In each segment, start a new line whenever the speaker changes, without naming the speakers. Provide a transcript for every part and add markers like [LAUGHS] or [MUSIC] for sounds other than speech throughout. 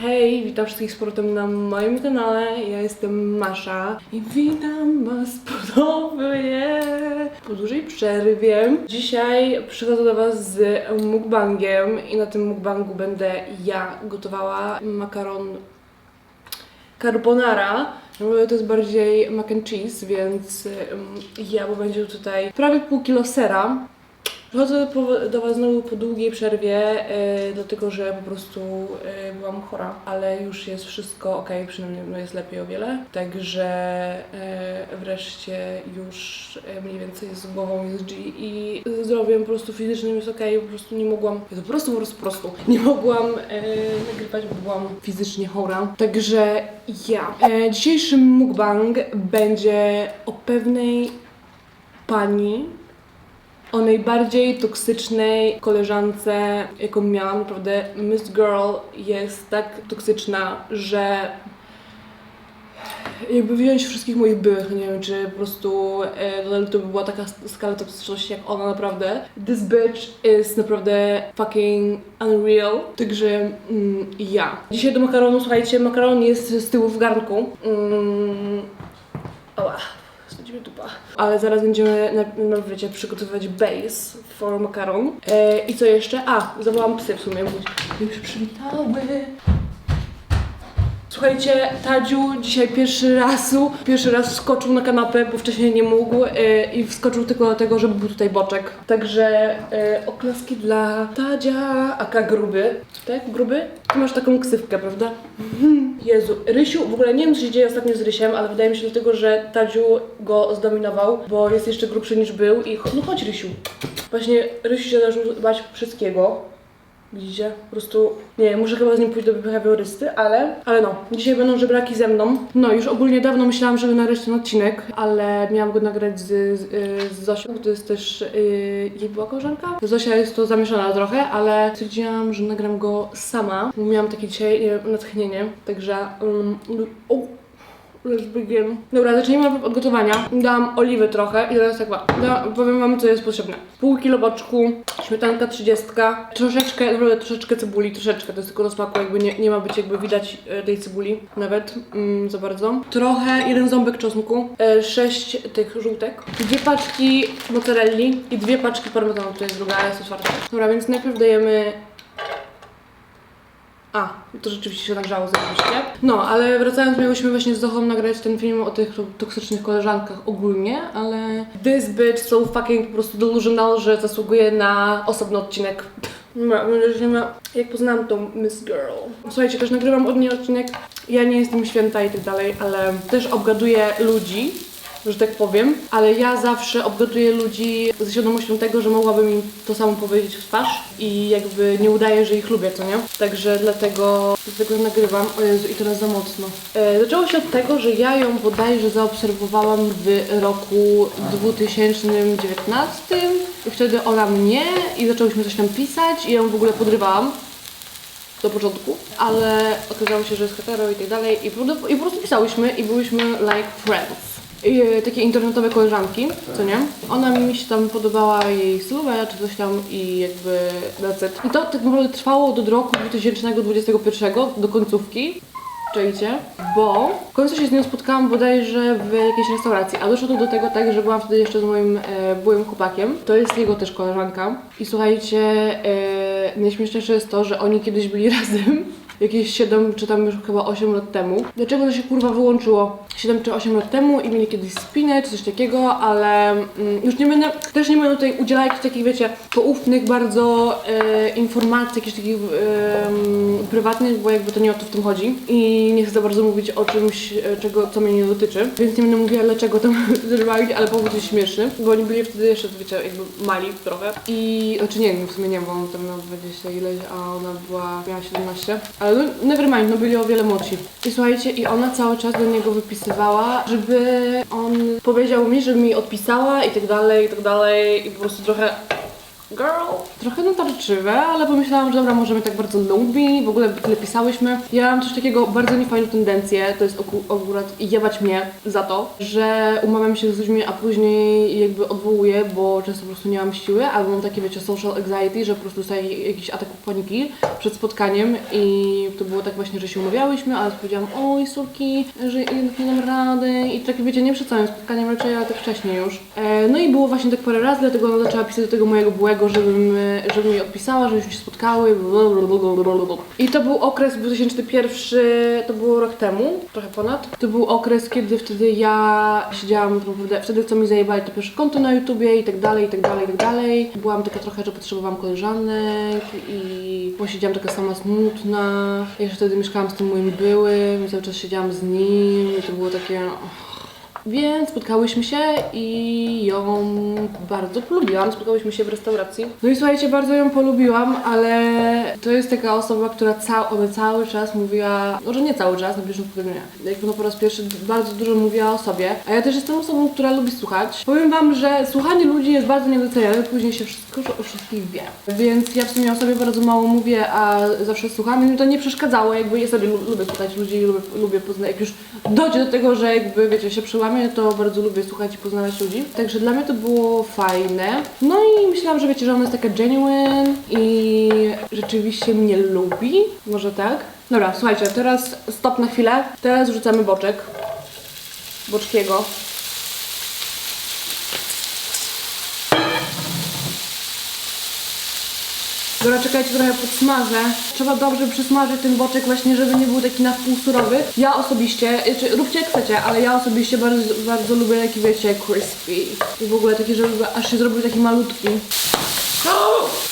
Hej, witam wszystkich z powrotem na moim kanale. Ja jestem Masza i witam Was [LAUGHS] ponownie po dużej przerwie. Dzisiaj przychodzę do Was z mukbangiem i na tym mukbangu będę ja gotowała makaron carbonara. No, To jest bardziej mac and cheese, więc ja, bo będzie tutaj prawie pół kilo sera. Przychodzę do Was znowu po długiej przerwie, yy, dlatego że po prostu yy, byłam chora, ale już jest wszystko ok, przynajmniej no jest lepiej o wiele. Także yy, wreszcie już yy, mniej więcej z głową jest G i zdrowiem po prostu fizycznym jest ok, po prostu nie mogłam, ja to po prostu, po prostu, po prostu nie mogłam yy, nagrywać, bo byłam fizycznie chora. Także ja. Yy, dzisiejszy mukbang będzie o pewnej pani, o najbardziej toksycznej koleżance, jaką miałam. Naprawdę Miss Girl jest tak toksyczna, że jakby wziąć wszystkich moich byłych, nie wiem, czy po prostu e, to by była taka skala toksyczności jak ona naprawdę. This bitch is naprawdę fucking unreal. Także mm, ja. Dzisiaj do makaronu, słuchajcie, makaron jest z tyłu w garnku. Mm, ała. Dupa. Ale zaraz będziemy, na, na wiecie, przygotowywać base for makaron. E, I co jeszcze? A, zawołam psy w sumie, bo już przywitały. Słuchajcie, Tadziu dzisiaj pierwszy razu, pierwszy raz wskoczył na kanapę, bo wcześniej nie mógł e, i wskoczył tylko dlatego, żeby był tutaj boczek. Także e, oklaski dla Tadzia, aka Gruby. Tak, Gruby? Ty masz taką ksywkę, prawda? [LAUGHS] Jezu, Rysiu, w ogóle nie wiem co się dzieje ostatnio z Rysiem, ale wydaje mi się dlatego, że Tadziu go zdominował, bo jest jeszcze grubszy niż był i no chodź Rysiu. Właśnie Rysiu się zaczął bać wszystkiego. Widzicie? Po prostu, nie muszę chyba z nim pójść do behawiorysty, ale, ale no, dzisiaj będą żebraki ze mną. No, już ogólnie dawno myślałam, żeby nagrać ten odcinek, ale miałam go nagrać z, z, y, z Zosią, to jest też yy, jej była koleżanka. Zosia jest to zamieszana trochę, ale stwierdziłam, że nagram go sama, miałam takie dzisiaj nie wiem, natchnienie, także um, o, Let's begin. Dobra, zacznijmy od gotowania. Dałam oliwy trochę i teraz tak, da, powiem wam co jest potrzebne. Pół kilo boczku, śmietanka 30, troszeczkę, naprawdę troszeczkę cebuli, troszeczkę, to jest tylko do smaku, jakby nie, nie ma być jakby widać e, tej cebuli, nawet mm, za bardzo. Trochę, jeden ząbek czosnku, e, sześć tych żółtek, dwie paczki mozzarelli i dwie paczki parmezanu, to jest druga, a jest otwarta. Dobra, więc najpierw dajemy a, to rzeczywiście się nagrzało zajebiście. No, ale wracając, miałyśmy właśnie z Zochą nagrać ten film o tych toksycznych koleżankach ogólnie, ale this bitch so fucking po prostu delusional, że zasługuje na osobny odcinek. Dobra, zaczniemy jak poznałam tą Miss Girl. Słuchajcie, też nagrywam od niej odcinek. Ja nie jestem święta i tak dalej, ale też obgaduję ludzi, że tak powiem, ale ja zawsze obgaduję ludzi ze świadomością tego, że mogłabym im to samo powiedzieć w twarz i jakby nie udaję, że ich lubię, co nie? Także dlatego, dlatego nagrywam. O Jezu, i teraz za mocno. E, zaczęło się od tego, że ja ją bodajże zaobserwowałam w roku 2019 i wtedy ona mnie i zaczęłyśmy coś tam pisać i ją w ogóle podrywałam do początku, ale okazało się, że jest hetero i tak dalej i po, i po prostu pisałyśmy i byłyśmy like friends. E, takie internetowe koleżanki, co nie? Ona mi się tam podobała jej sylweta czy coś tam i jakby that's it. I to tak naprawdę trwało do roku 2021, do końcówki. Czajcie? Bo w końcu się z nią spotkałam bodajże w jakiejś restauracji, a doszło to do tego tak, że byłam wtedy jeszcze z moim e, byłym chłopakiem. To jest jego też koleżanka. I słuchajcie, e, najśmieszniejsze jest to, że oni kiedyś byli [LAUGHS] razem jakieś 7 czy tam już chyba 8 lat temu. Dlaczego to się kurwa wyłączyło? 7 czy 8 lat temu i mieli kiedyś spinę czy coś takiego, ale mm, już nie będę, też nie będę tutaj udzielać jakichś takich, wiecie, poufnych bardzo e, informacji, jakichś takich em, prywatnych, bo jakby to nie o to w tym chodzi. I nie chcę za bardzo mówić o czymś, e, czego, co mnie nie dotyczy, więc nie będę mówiła dlaczego tam [LAUGHS] zerwali, ale powód jest śmieszny, bo oni byli wtedy jeszcze, wiecie, jakby mali trochę. I, znaczy nie, w sumie nie, bo on tam miał 20 ileś, a ona była, miała 17, ale no, never mind, no byli o wiele młodsi. I słuchajcie, i ona cały czas do niego wypisywała, żeby on powiedział mi, żeby mi odpisała i tak dalej, i tak dalej i po prostu trochę girl. Trochę natarczywe, ale pomyślałam, że dobra, może mnie tak bardzo lubi, w ogóle tyle pisałyśmy. Ja mam coś takiego, bardzo niefajną tendencję, to jest akurat jebać mnie za to, że umawiam się z ludźmi, a później jakby odwołuję, bo często po prostu nie mam siły, albo mam takie, wiecie, social anxiety, że po prostu dostaję jakiś atak paniki przed spotkaniem i to było tak właśnie, że się umawiałyśmy, ale powiedziałam, oj, sulki, że nie dam rady i tak wiecie, nie przed całym spotkaniem raczej, ale tak wcześniej już. E, no i było właśnie tak parę razy, dlatego ona zaczęła pisać do tego mojego byłego, żebym, e, żeby mi odpisała, żebyśmy się spotkały. I to był okres 2001, to było rok temu, trochę ponad. To był okres, kiedy wtedy ja siedziałam, wtedy co mi zajebali to pierwsze konto na YouTubie i tak dalej, i tak dalej, i tak dalej. Byłam taka trochę, że potrzebowałam koleżanek i posiedziałam taka sama smutna. Ja jeszcze wtedy mieszkałam z tym moim byłym i cały czas siedziałam z nim i to było takie... Więc spotkałyśmy się i ją bardzo polubiłam. Spotkałyśmy się w restauracji. No i słuchajcie, bardzo ją polubiłam, ale to jest taka osoba, która ca ona cały czas mówiła, może nie cały czas, na bieżąco pewnie nie. Jakby no po raz pierwszy bardzo dużo mówiła o sobie. A ja też jestem osobą, która lubi słuchać. Powiem wam, że słuchanie ludzi jest bardzo niedoceniane, później się wszystko o wszystkich wie. Więc ja w sumie o sobie bardzo mało mówię, a zawsze słucham i mi to nie przeszkadzało. Jakby ja sobie lu- lubię słuchać ludzi, lubię, lubię poznać, jak już dojdzie do tego, że jakby wiecie, się przełamie, to bardzo lubię słuchać i poznawać ludzi. Także dla mnie to było fajne. No i myślałam, że wiecie, że ona jest taka genuine i rzeczywiście mnie lubi. Może tak? Dobra, słuchajcie, teraz stop na chwilę. Teraz rzucamy boczek. Boczkiego. Dobra, czekajcie, trochę podsmażę. Trzeba dobrze przysmażyć ten boczek właśnie, żeby nie był taki na wpół surowy. Ja osobiście, czy róbcie jak chcecie, ale ja osobiście bardzo, bardzo lubię taki, wiecie, crispy. I w ogóle taki, żeby aż się zrobił taki malutki.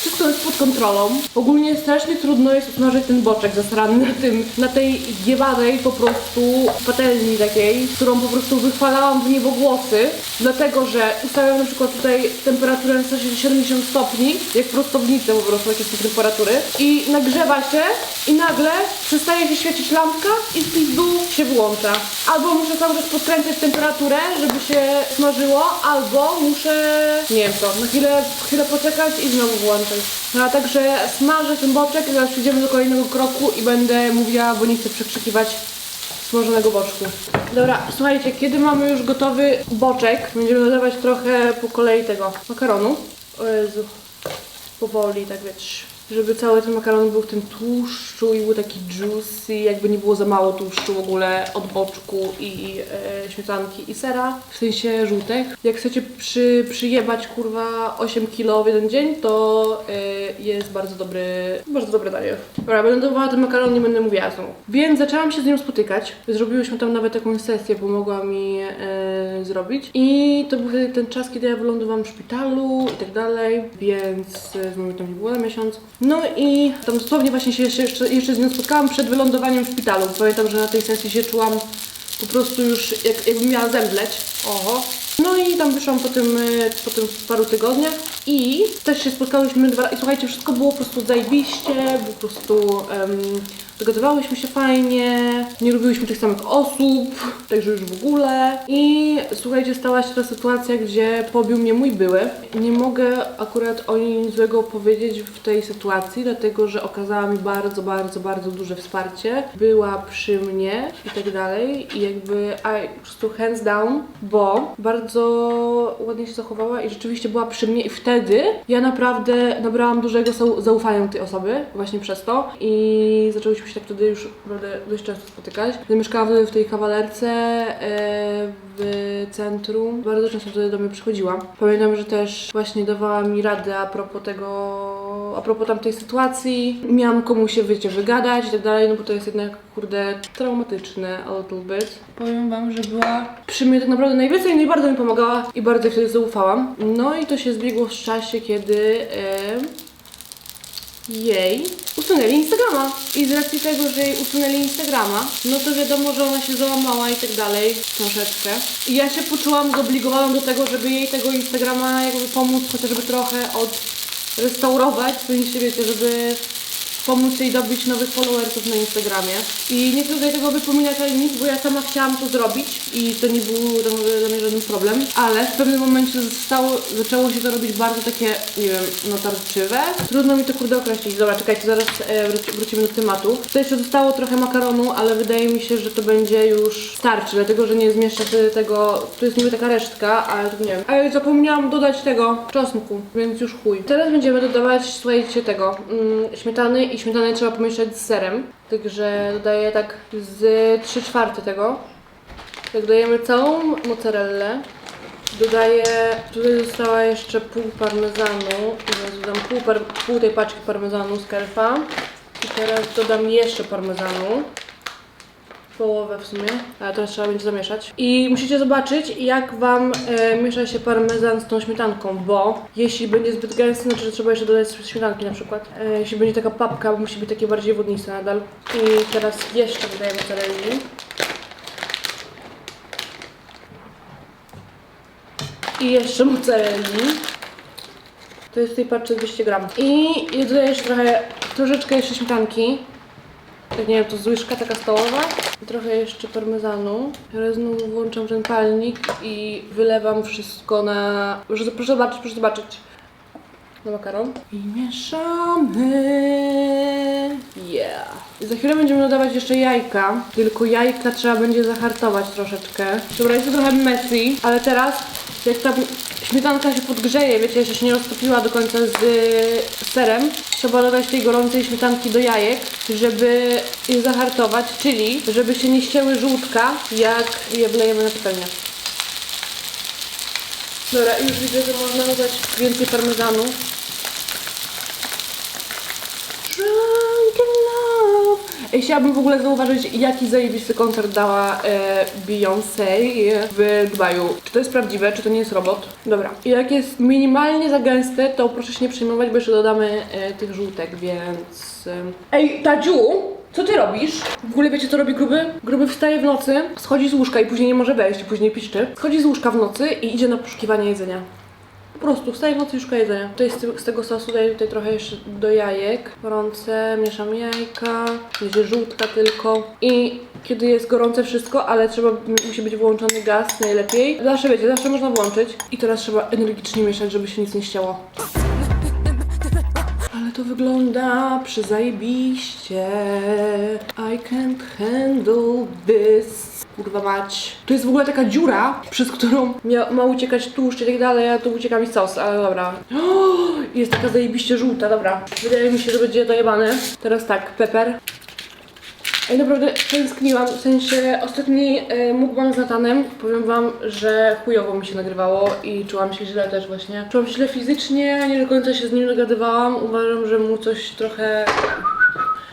Wszystko jest pod kontrolą. Ogólnie strasznie trudno jest usmażyć ten boczek zasrany na tym, na tej giebanej po prostu patelni takiej, którą po prostu wychwalałam w niebogłosy, dlatego że ustawiam na przykład tutaj temperaturę na 70 stopni, jak prostownicę po prostu, jakie są temperatury i nagrzewa się i nagle przestaje się świecić lampka i w pizdu się włącza. Albo muszę cały czas podkręcać temperaturę, żeby się smażyło, albo muszę, nie wiem co, na chwilę, chwilę poczekać i znowu włączyć. No także smażę ten boczek i zaraz przejdziemy do kolejnego kroku i będę mówiła, bo nie chcę przekrzykiwać smażonego boczku. Dobra, słuchajcie, kiedy mamy już gotowy boczek, będziemy dodawać trochę po kolei tego makaronu. O Jezu, powoli, tak wiecie. Żeby cały ten makaron był w tym tłuszczu i był taki juicy, jakby nie było za mało tłuszczu w ogóle od boczku i e, śmietanki i sera, w sensie żółtek. Jak chcecie przy, przyjebać kurwa 8 kilo w jeden dzień, to e, jest bardzo dobry, bardzo dobre danie. Dobra, będę dawała ten makaron, nie będę mówiła znowu. Więc zaczęłam się z nią spotykać. Zrobiłyśmy tam nawet jakąś sesję, pomogła mi e, zrobić. I to był ten czas, kiedy ja wylądowałam w szpitalu i tak dalej, więc e, z nami tam nie było na miesiąc. No i tam dosłownie właśnie się jeszcze, jeszcze, z nią spotkałam przed wylądowaniem w szpitalu. Pamiętam, że na tej sesji się czułam po prostu już jak, jakbym miała zemdleć. Oho. No i tam wyszłam po tym, e, po tym paru tygodniach i też się spotkałyśmy dwa i słuchajcie, wszystko było po prostu zajebiście, po prostu em, dogadywałyśmy się fajnie, nie lubiłyśmy tych samych osób, także już w ogóle. I słuchajcie, stała się ta sytuacja, gdzie pobił mnie mój były. Nie mogę akurat o nim złego powiedzieć w tej sytuacji, dlatego że okazała mi bardzo, bardzo, bardzo duże wsparcie. Była przy mnie i tak dalej i jakby I po prostu hands down, bo bardzo ładnie się zachowała i rzeczywiście była przy mnie i wtedy ja naprawdę nabrałam dużego zau- zaufania do tej osoby właśnie przez to i zaczęłyśmy się tak wtedy już naprawdę dość często spotykać. Gdy mieszkałam wtedy w tej kawalerce e, w centrum, bardzo często wtedy do mnie przychodziła. Pamiętam, że też właśnie dawała mi radę a propos tego, a propos tamtej sytuacji. Miałam komu się, wiecie, wygadać i tak dalej, no bo to jest jednak, kurde, traumatyczne a little bit. Powiem wam, że była przy mnie tak naprawdę najwięcej i najbardziej mi pomagała i bardzo jej wtedy zaufałam. No i to się zbiegło w czasie, kiedy e, jej usunęli Instagrama. I z racji tego, że jej usunęli Instagrama, no to wiadomo, że ona się załamała i tak dalej troszeczkę. I ja się poczułam zobligowana do tego, żeby jej tego Instagrama jakby pomóc chociażby trochę odrestaurować, w sensie wiecie, żeby pomóc jej dobić nowych followersów na Instagramie. I nie chcę tutaj tego wypominać ani nic, bo ja sama chciałam to zrobić i to nie był mnie- dla mnie żaden problem, ale w pewnym momencie zostało, zaczęło się to robić bardzo takie, nie wiem, natarczywe. Trudno mi to kurde określić. Dobra, czekajcie, zaraz e, wróci, wrócimy do tematu. Tutaj jeszcze zostało trochę makaronu, ale wydaje mi się, że to będzie już starczy, dlatego że nie zmieszczę tego, tu jest niby taka resztka, ale to nie wiem. Ale zapomniałam dodać tego czosnku, więc już chuj. Teraz będziemy dodawać, słuchajcie, tego, mm, śmietany śmietanę trzeba pomieszać z serem. Także dodaję tak z 3 czwarte tego. Tak dajemy całą mozzarellę. Dodaję, tutaj została jeszcze pół parmezanu, więc dodam pół, pół tej paczki parmezanu z kerfa. I teraz dodam jeszcze parmezanu. Połowę w sumie, ale teraz trzeba będzie zamieszać. I musicie zobaczyć, jak Wam e, miesza się parmezan z tą śmietanką, bo jeśli będzie zbyt gęsty, znaczy trzeba jeszcze dodać śmietanki na przykład. E, jeśli będzie taka papka, bo musi być takie bardziej wodniste nadal. I teraz jeszcze dodaję mozzarelli. I jeszcze mozzarelli. To jest w tej paczce 200 gram. I dodaję jeszcze trochę, troszeczkę jeszcze śmietanki. Nie wiem, to z łyżka taka stołowa. Trochę jeszcze parmezanu. Teraz znowu włączam ten palnik i wylewam wszystko na... Proszę, proszę zobaczyć, proszę zobaczyć. Na makaron. I mieszamy. Yeah. I za chwilę będziemy dodawać jeszcze jajka. Tylko jajka trzeba będzie zahartować troszeczkę. Dobra, jest to trochę messy, ale teraz jak ta śmietanka się podgrzeje, wiecie, jeszcze się nie roztopiła do końca z serem, trzeba dodać tej gorącej śmietanki do jajek, żeby je zahartować, czyli żeby się nie ścięły żółtka, jak je wlejemy na patelnię. Dobra, już widzę, że można dodać więcej parmezanu. Drunk in love. Ej, Chciałabym w ogóle zauważyć, jaki zajebisty koncert dała e, Beyoncé w Dubaju. Czy to jest prawdziwe, czy to nie jest robot? Dobra. I jak jest minimalnie za gęste, to proszę się nie przejmować, bo jeszcze dodamy e, tych żółtek, więc... E... Ej, Tadziu! Co ty robisz? W ogóle wiecie co robi gruby? Gruby wstaje w nocy, schodzi z łóżka i później nie może wejść, później piszczy. Schodzi z łóżka w nocy i idzie na poszukiwanie jedzenia. Po prostu wstaje w nocy i szuka jedzenia. Tutaj z, z tego sosu daję tutaj trochę jeszcze do jajek. Gorące, mieszam jajka, będzie żółtka tylko. I kiedy jest gorące wszystko, ale trzeba, musi być włączony gaz najlepiej. Zawsze wiecie, zawsze można włączyć. I teraz trzeba energicznie mieszać, żeby się nic nie ścięło. Ale to wygląda przyzajebiście. I can't handle this. Kurwa mać. Tu jest w ogóle taka dziura, przez którą mia- ma uciekać tłuszcz i tak dalej, a tu ucieka mi sos, ale dobra. O, [GASPS] jest taka zajebiście żółta, dobra. Wydaje mi się, że będzie dojebane. Teraz tak, peper. Ej, naprawdę tęskniłam, w sensie ostatni e, mukbang z Natanem, powiem wam, że chujowo mi się nagrywało i czułam się źle też właśnie. Czułam się źle fizycznie, nie do końca się z nim dogadywałam, uważam, że mu coś trochę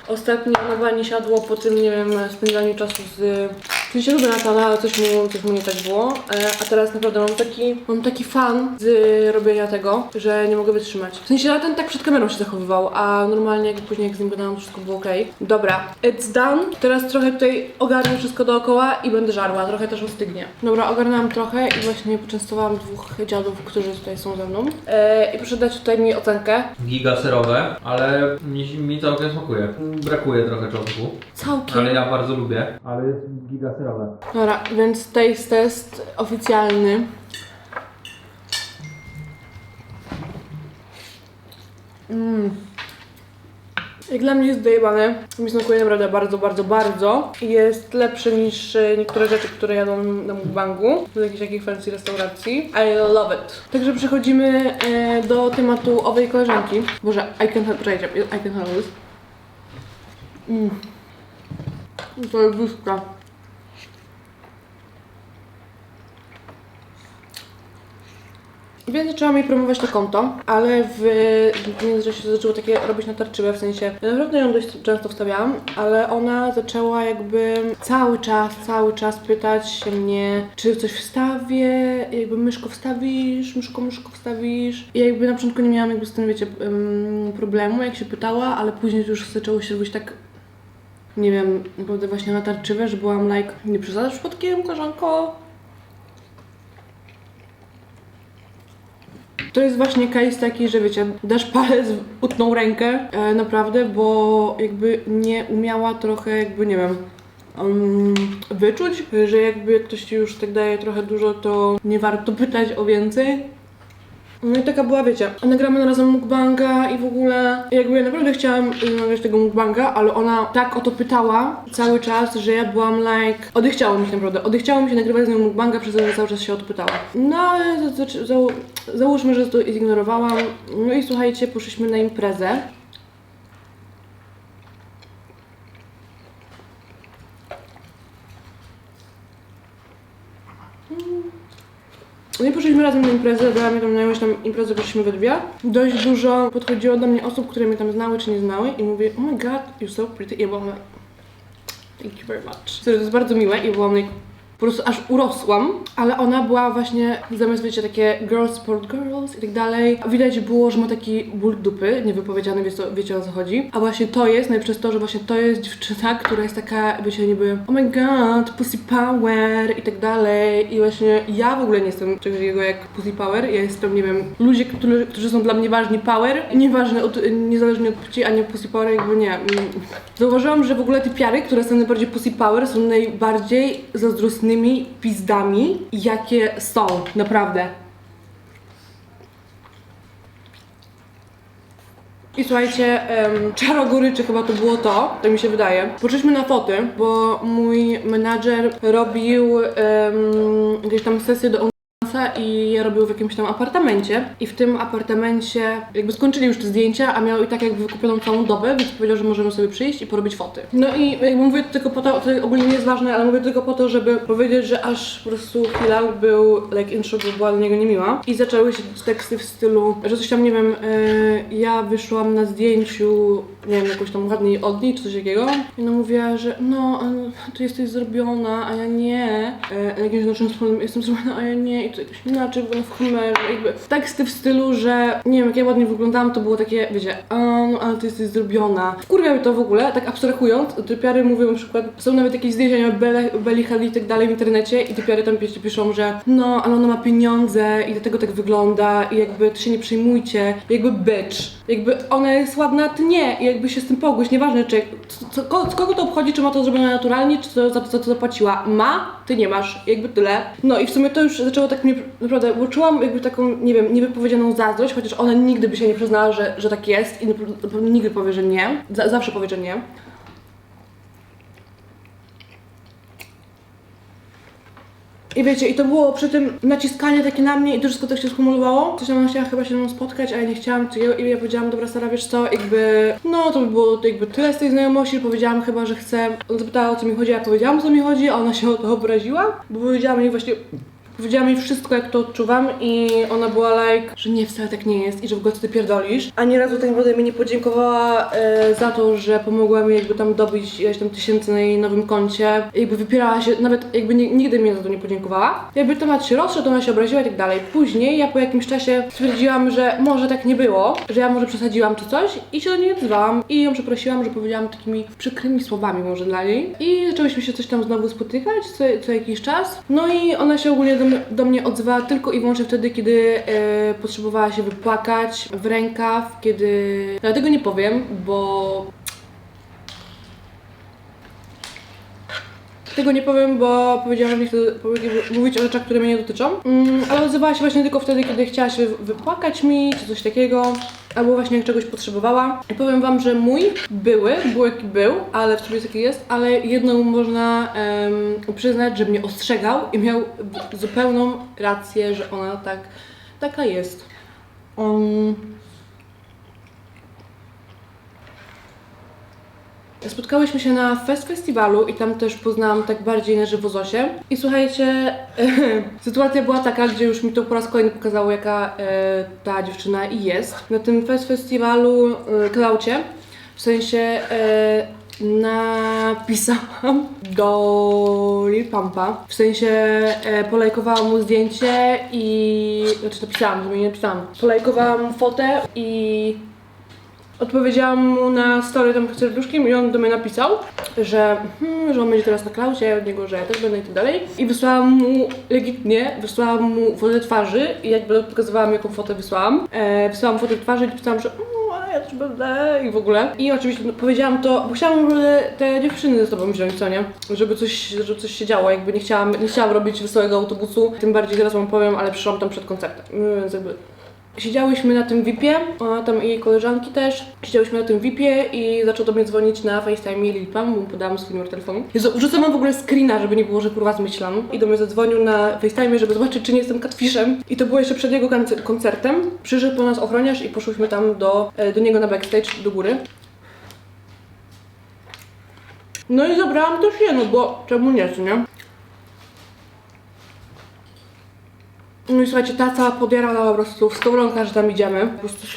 ostatnio na bani siadło po tym, nie wiem, spędzaniu czasu z... W sensie lubię Natana, ale coś mu, coś mu nie tak było, e, a teraz naprawdę mam taki, mam taki fan z robienia tego, że nie mogę wytrzymać. W sensie Natan tak przed kamerą się zachowywał, a normalnie jak później jak z nim gadałam, to wszystko było okej. Dobra, it's done. Teraz trochę tutaj ogarnę wszystko dookoła i będę żarła, trochę też ostygnie. Dobra, ogarnęłam trochę i właśnie poczęstowałam dwóch dziadów, którzy tutaj są ze mną. E, I proszę dać tutaj mi ocenkę.
Giga serowe, ale mi, mi całkiem smakuje. Brakuje trochę czosnku,
Całkiem.
ale ja bardzo lubię. Ale jest giga serowe.
Dobra, więc taste test oficjalny. Mmm. Jak dla mnie jest dojebane. Mi smakuje naprawdę bardzo, bardzo, bardzo. Jest lepszy niż e, niektóre rzeczy, które jadą na mukbangu. Z jakiejś takiej fancy restauracji. I love it. Także przechodzimy e, do tematu owej koleżanki. Boże, I can have, poczekajcie, I can have this. Mmm. To jest wyska. Więc zaczęłam jej promować to konto, ale w międzyczasie zaczęło takie robić natarczywe, w sensie ja naprawdę ją dość często wstawiałam, ale ona zaczęła jakby cały czas, cały czas pytać się mnie, czy coś wstawię, jakby myszko wstawisz, myszko, myszko wstawisz. I jakby na początku nie miałam jakby z tym, wiecie, em, problemu, jak się pytała, ale później już zaczęło się robić tak nie wiem, naprawdę właśnie natarczywe, że byłam like, nie przesadzasz przypadkiem, koleżanko? To jest właśnie case taki, że wiecie, dasz palec, utną rękę, e, naprawdę, bo jakby nie umiała trochę jakby, nie wiem, um, wyczuć, że jakby jak ktoś ci już tak daje trochę dużo, to nie warto pytać o więcej. No i taka była, wiecie, nagramy razem mukbanga i w ogóle jakby ja naprawdę chciałam nagrać tego mukbanga, ale ona tak o to pytała cały czas, że ja byłam like... Odechciało mi się naprawdę, odechciało mi się nagrywać z nią mukbanga, przez to, że cały czas się o to pytała. No ale za, za, za, załóżmy, że to zignorowałam. No i słuchajcie, poszliśmy na imprezę. No poszliśmy razem na imprezę, dała mnie tam na tam imprezę, poszliśmy we dwie. Dość dużo podchodziło do mnie osób, które mnie tam znały czy nie znały i mówię, oh my god, you're so pretty. I ja byłam like, thank you very much. To jest bardzo miłe i byłam like, po prostu aż urosłam, ale ona była właśnie, zamiast wiecie, takie girls sport girls i tak dalej, widać było, że ma taki ból dupy, niewypowiedziany, wiecie, wiecie o co chodzi. A właśnie to jest, no i przez to, że właśnie to jest dziewczyna, która jest taka, wiecie, niby oh my god, pussy power i tak dalej i właśnie ja w ogóle nie jestem czegoś takiego jak pussy power, ja jestem, nie wiem, ludzie, którzy, którzy są dla mnie ważni power, nieważne od, niezależnie od płci, a nie pussy power, jakby nie. Mm. Zauważyłam, że w ogóle te piary, które są najbardziej pussy power, są najbardziej zazdrosnymi pizdami, jakie są, naprawdę. I słuchajcie, um, Czarogoryczy chyba to było to, tak mi się wydaje. Poszliśmy na foty, bo mój menadżer robił um, jakieś tam sesje do i je robił w jakimś tam apartamencie. I w tym apartamencie jakby skończyli już te zdjęcia, a miał i tak jakby wykupioną całą dobę, więc powiedział, że możemy sobie przyjść i porobić foty. No i jakby mówię tylko po to, to ogólnie nie jest ważne, ale mówię tylko po to, żeby powiedzieć, że aż po prostu Hilal był like in shock, była dla niego niemiła. I zaczęły się teksty w stylu, że coś tam, nie wiem, e, ja wyszłam na zdjęciu, nie wiem, jakoś tam ładniej od niej, czy coś takiego. I no mówiła, że no, a ty jesteś zrobiona, a ja nie. E, jakimś wspólnym, jestem zrobiona, a ja nie. I to jakoś inaczej, byłem w humorze, jakby. Teksty w stylu, że nie wiem, jak ja ładnie wyglądałam, to było takie, wiecie, no, ale ty jesteś zrobiona. Wkurwia mnie to w ogóle, tak abstrahując, typiary mówią na przykład, są nawet jakieś zdjęcia Belly Hadid i tak dalej w internecie i typiary tam pisz- piszą, że no, ale ona ma pieniądze i dlatego tak wygląda i jakby to się nie przejmujcie, jakby bitch. Jakby ona jest ładna, ty nie. I jakby się z tym pogódź, nieważne czy... Co, co, ko- kogo to obchodzi, czy ma to zrobione naturalnie, czy to za za to zapłaciła. Ma, ty nie masz. Jakby tyle. No i w sumie to już zaczęło tak mnie... Naprawdę, bo czułam jakby taką, nie wiem, niewypowiedzianą zazdrość, chociaż ona nigdy by się nie przyznała, że, że tak jest i nigdy powie, że nie. Za, zawsze powie, że nie. I wiecie, i to było przy tym naciskanie takie na mnie i to wszystko tak się skumulowało. Coś tam chciała chyba się mną spotkać, a ja nie chciałam. I ja powiedziałam, dobra Sara, wiesz co, jakby, no to by było jakby tyle z tej znajomości. Powiedziałam chyba, że chcę. Ona zapytała o co mi chodzi, ja powiedziałam co mi chodzi, a ona się o to obraziła, bo powiedziała mi właśnie Powiedziała mi wszystko, jak to odczuwam i ona była like, że nie, wcale tak nie jest i że w ogóle ty pierdolisz. Ani razu tak naprawdę mi nie podziękowała e, za to, że pomogła mi jakby tam dobić ileś tam tysięcy na jej nowym koncie. Jakby wypierała się, nawet jakby ni- nigdy mi za to nie podziękowała. Jakby temat się rozszedł, ona się obraziła i tak dalej. Później ja po jakimś czasie stwierdziłam, że może tak nie było, że ja może przesadziłam czy coś i się do niej odzwałam i ją przeprosiłam, że powiedziałam takimi przykrymi słowami może dla niej. I zaczęłyśmy się coś tam znowu spotykać co, co jakiś czas. No i ona się ogólnie do, do mnie odzwała tylko i wyłącznie wtedy, kiedy e, potrzebowała się wypłakać w rękaw, kiedy... Dlatego nie powiem, bo Tego nie powiem, bo powiedziałam, że nie chcę mówić o rzeczach, które mnie nie dotyczą. Mm, ale odzywała się właśnie tylko wtedy, kiedy chciała się wypłakać mi, czy coś takiego. Albo właśnie czegoś potrzebowała. I powiem wam, że mój były, był jaki był, ale w sobie jest jaki jest, ale jedną można em, przyznać, że mnie ostrzegał i miał zupełną rację, że ona tak, taka jest. Um, Spotkałyśmy się na Fest Festiwalu i tam też poznałam tak bardziej na żywo Zosię. I słuchajcie, [LAUGHS] sytuacja była taka, gdzie już mi to po raz kolejny pokazało, jaka e, ta dziewczyna jest. Na tym Fest Festiwalu e, Klaucie, w sensie e, napisałam [LAUGHS] do Lil Pampa, w sensie e, polajkowałam mu zdjęcie i... Znaczy napisałam, to mi nie napisałam. Polajkowałam fotę i odpowiedziałam mu na story tam serduszkiem i on do mnie napisał, że, hmm, że on będzie teraz na klausie, od niego, że ja też będę i tak dalej. I wysłałam mu, legitnie, wysłałam mu fotę twarzy i jakby pokazywałam jaką fotę wysłałam. E, wysłałam fotę twarzy i pisałam, że "Mm, ale ja też będę i w ogóle. I oczywiście no, powiedziałam to, bo chciałam te dziewczyny ze sobą wziąć, co nie? Żeby coś, żeby coś się działo, jakby nie chciałam, nie chciałam robić wesołego autobusu, tym bardziej zaraz wam powiem, ale przyszłam tam przed koncertem, więc jakby Siedziałyśmy na tym VIP-ie, a tam i jej koleżanki też. Siedziałyśmy na tym VIP-ie i zaczął do mnie dzwonić na FaceTime Lil Pam, bo mu podałam swój numer telefonu. Jezu, Wrzucam wam w ogóle screena, żeby nie było, że kurwa zmyślam. I do mnie zadzwonił na FaceTime, żeby zobaczyć, czy nie jestem catfishem. I to było jeszcze przed jego koncer- koncertem. Przyszedł po nas ochroniarz i poszłyśmy tam do, e, do niego na backstage, do góry. No i zabrałam też je, no bo czemu nie, co nie? No i słuchajcie, ta cała podjarana po prostu w skowronka, że tam idziemy. Po prostu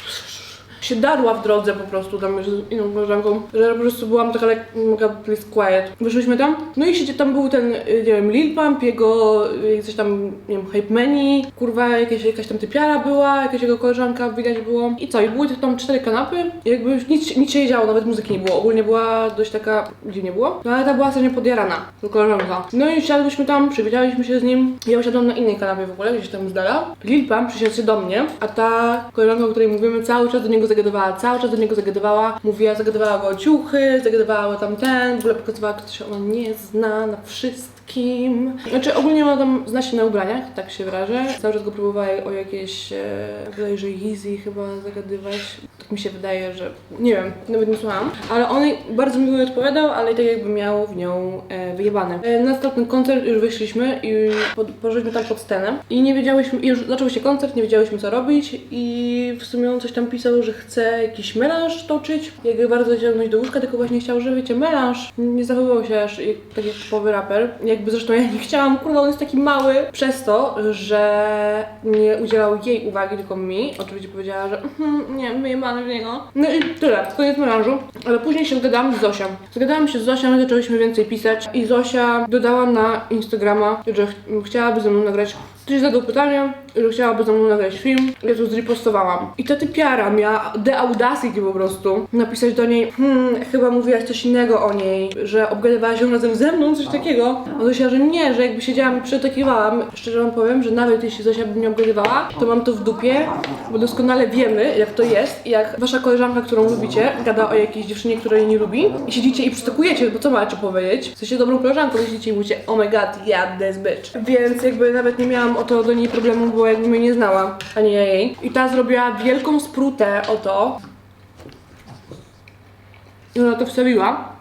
się darła w drodze po prostu tam z inną koleżanką, że po prostu byłam taka mega please quiet. Wyszłyśmy tam, no i siedzi, tam był ten, y, nie wiem, Lil Pump, jego y, coś tam, nie wiem, Hype Mani, kurwa, jakieś, jakaś tam typiara była, jakaś jego koleżanka widać było. I co, i były tam cztery kanapy, i jakby już nic, nic się nie działo, nawet muzyki nie było. Ogólnie była dość taka, dziwnie było, no ale ta była strasznie podjarana, to koleżanka. No i siadłyśmy tam, przywitaliśmy się z nim, ja usiadłam na innej kanapie w ogóle, gdzieś tam z dala. Lil Pump przysiadł się do mnie, a ta koleżanka, o której mówimy, cały czas do niego zagadywała, cały czas do niego zagadywała, mówiła, zagadywała go o ciuchy, zagadywała go tam ten, w ogóle pokazywała, kto się ona nie zna na wszystkim. Znaczy ogólnie ona tam zna się na ubraniach, tak się wyrażę. Cały czas go próbowała o jakieś, e, wydaje, że Yeezy chyba zagadywać. Tak mi się wydaje, że, nie wiem, nawet nie słuchałam. Ale on bardzo miło odpowiadał, ale tak jakby miał w nią e, wyjebane. E, na następny koncert już wyszliśmy i pod, poszliśmy tam pod scenę i nie wiedziałyśmy, już zaczął się koncert, nie wiedziałyśmy co robić i w sumie on coś tam pisał, że chce jakiś melanż toczyć, jakby bardzo ciągnąć do łóżka, tylko właśnie chciał, że wiecie, melanż nie zachowywał się aż jak, tak jak typowy raper. Jakby zresztą ja nie chciałam, kurwa, on jest taki mały przez to, że nie udzielał jej uwagi, tylko mi. Oczywiście powiedziała, że mhm, nie, w niego. No i tyle, koniec melanżu. Ale później się zgadałam z Zosią. Zgadałam się z Zosią, zaczęłyśmy więcej pisać i Zosia dodała na Instagrama, że ch chciałaby ze mną nagrać Ktoś zadał pytanie, że chciałaby ze mną nagrać film, ja to zrepostowałam. I ta typiara miała the audacity po prostu napisać do niej, hmm, chyba mówiłaś coś innego o niej, że obgadywałaś ją razem ze mną, coś takiego. A Zosia, że nie, że jakby siedziałam i przytakiwałam. Szczerze wam powiem, że nawet jeśli Zosia by mnie obgadywała, to mam to w dupie, bo doskonale wiemy, jak to jest i jak wasza koleżanka, którą lubicie, gada o jakiejś dziewczynie, której nie lubi i siedzicie i przytakujecie, bo co macie powiedzieć? Jesteście dobrą koleżanką, siedzicie i mówicie, oh my god, yeah, this bitch. Więc jakby nawet nie miałam o to do niej problemu, bo jakby mnie nie znała, ani ja jej. I ta zrobiła wielką sprutę o to. I ona to wstawiła.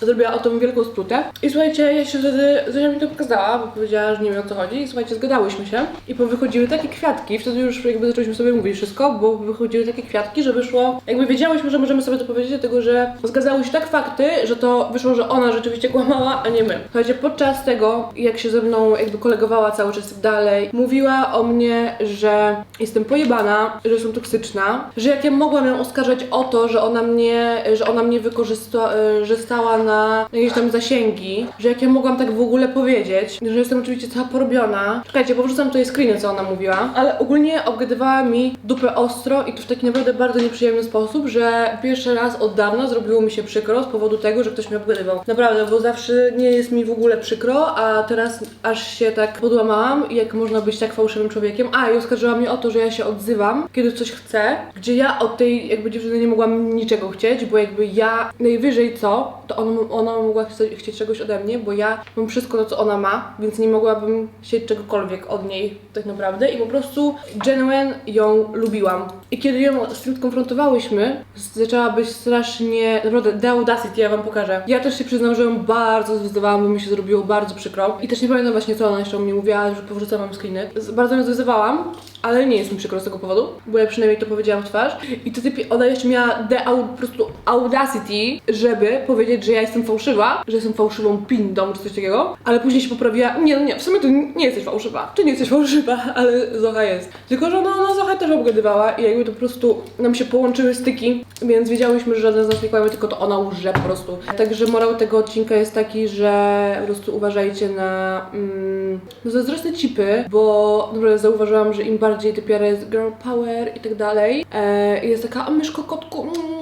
Zrobiła o tą wielką sprutę. I słuchajcie, ja się wtedy, Zosia mi to pokazała, bo powiedziała, że nie wie o co chodzi. I słuchajcie, zgadałyśmy się. I wychodziły takie kwiatki, wtedy już jakby zaczęliśmy sobie mówić wszystko, bo wychodziły takie kwiatki, że wyszło, jakby wiedziałyśmy, że możemy sobie to powiedzieć, dlatego że zgadzały się tak fakty, że to wyszło, że ona rzeczywiście kłamała, a nie my. Słuchajcie, podczas tego, jak się ze mną jakby kolegowała cały czas dalej, mówiła o mnie, że jestem pojebana, że jestem toksyczna, że jak ja mogłam ją oskarżać o to, że ona mnie, że ona mnie wykorzystała na jakieś tam zasięgi, że jak ja mogłam tak w ogóle powiedzieć, że jestem oczywiście cała porobiona. Czekajcie, bo wrzucam tutaj screeny, co ona mówiła, ale ogólnie obgadywała mi dupę ostro i to w taki naprawdę bardzo nieprzyjemny sposób, że pierwszy raz od dawna zrobiło mi się przykro z powodu tego, że ktoś mnie obgadywał. Naprawdę, bo zawsze nie jest mi w ogóle przykro, a teraz aż się tak podłamałam, jak można być tak fałszywym człowiekiem. A, i oskarżyła mnie o to, że ja się odzywam, kiedy coś chcę, gdzie ja od tej jakby dziewczyny nie mogłam niczego chcieć, bo jakby ja najwyżej co, to on, ona mogła chce- chcieć czegoś ode mnie, bo ja mam wszystko to, co ona ma, więc nie mogłabym chcieć czegokolwiek od niej tak naprawdę i po prostu genuine ją lubiłam. I kiedy ją z tym konfrontowałyśmy, zaczęła być strasznie, naprawdę the audacity, ja wam pokażę. Ja też się przyznam, że ją bardzo zwyzywałam, bo mi się zrobiło bardzo przykro. I też nie pamiętam właśnie, co ona jeszcze o mnie mówiła, że powrzucam wam screeny. Bardzo ją zwyzywałam, ale nie jest mi przykro z tego powodu, bo ja przynajmniej to powiedziałam w twarz. I to typie, ona jeszcze miała the au, po prostu audacity, żeby powiedzieć, że ja jestem fałszywa, że jestem fałszywą pindą czy coś takiego, ale później się poprawiła, nie, no nie, w sumie ty nie jesteś fałszywa, ty nie jesteś fałszywa, [LAUGHS] ale Zocha jest. Tylko, że no, no Zocha też obgadywała i jakby to po prostu nam się połączyły styki, więc wiedziałyśmy, że żaden z nas nie kłamie, tylko to ona łże po prostu. Także morał tego odcinka jest taki, że po prostu uważajcie na, mm, no, zazdrosne cipy, bo naprawdę zauważyłam, że im bardziej typiara jest girl power i tak dalej, e, jest taka, a myszko kotku, mm,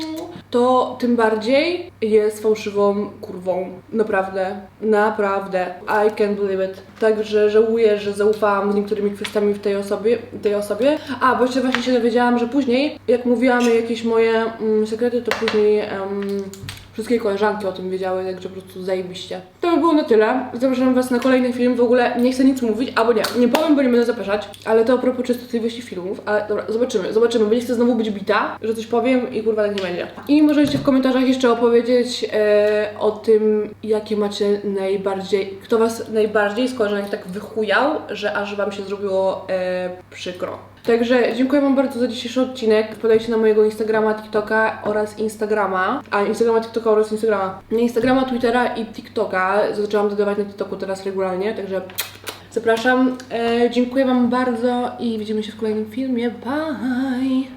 to tym bardziej jest fałszywą kurwą. Naprawdę. Naprawdę. I can't believe it. Także żałuję, że zaufałam z niektórymi kwestiami w tej osobie. Tej osobie. A, bo jeszcze właśnie się dowiedziałam, że później, jak mówiłam jakieś moje mm, sekrety, to później em, wszystkie koleżanki o tym wiedziały, także po prostu zajebiście. To by było na tyle. Zapraszam Was na kolejny film. W ogóle nie chcę nic mówić, albo nie, nie powiem, bo nie będę zapraszać, ale to a propos częstotliwości filmów. Ale dobra, zobaczymy, zobaczymy, bo nie chcę znowu być bita, że coś powiem i kurwa tak nie będzie. I możecie w komentarzach jeszcze opowiedzieć e, o tym, jakie macie najbardziej, kto Was najbardziej z koleżanek tak wychujał, że aż Wam się zrobiło e, przykro. Także dziękuję Wam bardzo za dzisiejszy odcinek. Podajcie na mojego Instagrama, TikToka oraz Instagrama. A Instagrama, TikToka oraz Instagrama. Na Instagrama, Twittera i TikToka. Zaczęłam dodawać na TikToku teraz regularnie, także zapraszam. E, dziękuję Wam bardzo i widzimy się w kolejnym filmie. Bye!